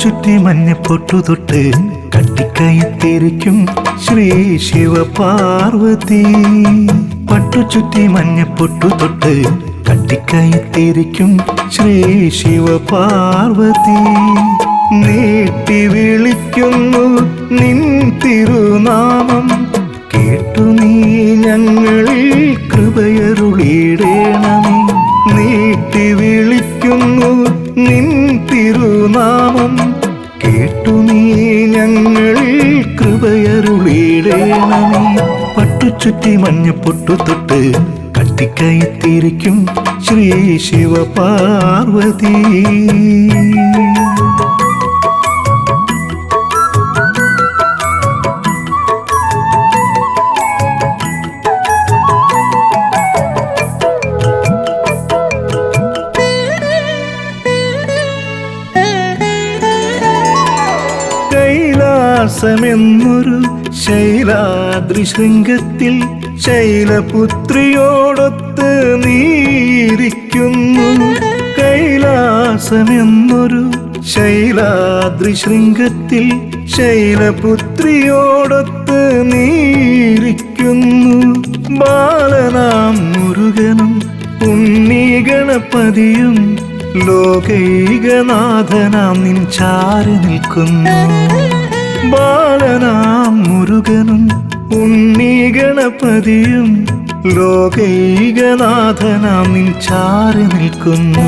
ചുറ്റി മഞ്ഞപ്പൊട്ടു തൊട്ട് കട്ടിക്കയത്തിരിക്കും ശ്രീ ശിവപാർവതി. പട്ടു ചുറ്റി മഞ്ഞപ്പൊട്ടു തൊട്ട് കട്ടിക്കയത്തിരിക്കും ശ്രീ ശിവ പാർവതി നീട്ടി വിളിക്കുന്നു നിൻ തിരുനാമം. കേട്ടു നീ ഞങ്ങളിൽ കൃപയരുളിയിടേണം നീട്ടി കേട്ടു നീ ഞങ്ങളിൽ കൃപയരുളിടേണമേ. പട്ടുചുറ്റി മഞ്ഞപ്പൊട്ടു തൊട്ട് കട്ടിക്കയത്തിരിക്കും ശ്രീ ശിവപാർവതി. കൈലാസമെന്നൊരു ശൈലാദ്രി ശൃംഗത്തിൽ ശൈലപുത്രിയോടൊത്ത് നീരിക്കുന്നു. കൈലാസമെന്നൊരു ശൈലാദ്രി ശൃംഗത്തിൽ ശൈലപുത്രിയോടൊത്ത് നീരിക്കുന്നു. ബാലനാം മുരുകനും ഉണ്ണി ഗണപതിയും ലോകൈകനാഥനാം നിൻ ചാരി നിൽക്കുന്നു. ബാലനാം മുരുകനും ഉണ്ണി ഗണപതിയും ലോകൈകനാഥനാം നിൻ ചാരി നിൽക്കുന്നു.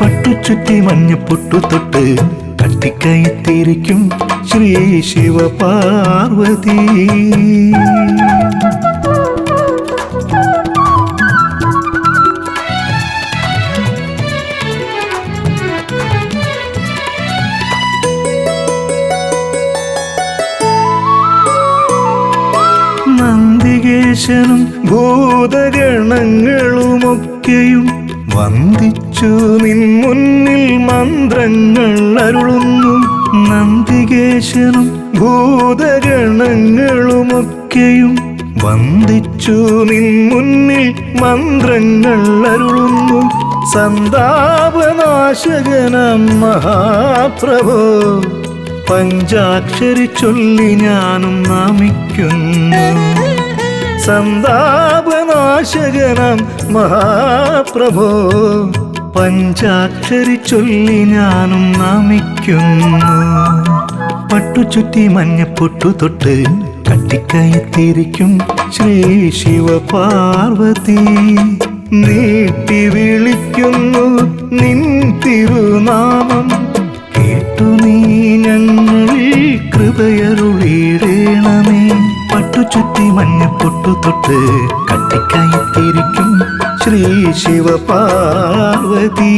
പട്ടുചുറ്റി മഞ്ഞപ്പൊട്ടു തൊട്ട് കട്ടിക്കയത്തിരിക്കും ശ്രീ ശിവപാർവതി. നന്ദികേശനും ഭൂതഗണങ്ങളുമൊക്കെയും വന്ദിച്ചു. നിൻ മുന്നിൽ മന്ത്രങ്ങൾ അരുളുന്നു. നന്ദികേശനും ഭൂതഗണങ്ങളുമൊക്കെയും വന്ദിച്ചു. നിൻ മുന്നിൽ മന്ത്രങ്ങൾ അരുളുന്നു. സന്താപനാശകനം മഹാപ്രഭോ. പഞ്ചാക്ഷരി ചൊല്ലി ഞാനും നാമിക്കുന്നു. സന്താപനാശകനം മഹാപ്രഭോ. പഞ്ചാക്ഷരി ചൊല്ലി ഞാനും നാമിക്കുന്നു. പട്ടുചുറ്റി മഞ്ഞപ്പൊട്ടു തൊട്ട് കട്ടിക്കയത്തിരിക്കും ശ്രീ ശിവപാർവതി. നീട്ടി വിളിക്കുന്നു നിൻ തിരുനാമം കേട്ടു നീ ഞങ്ങളിൽ കൃപയരുളിടേണമേ. പട്ടുചുറ്റി മഞ്ഞപ്പൊട്ടു തൊട്ട് കട്ടിക്കയത്തിരിക്കും ശ്രീ ശിവപാർവതി.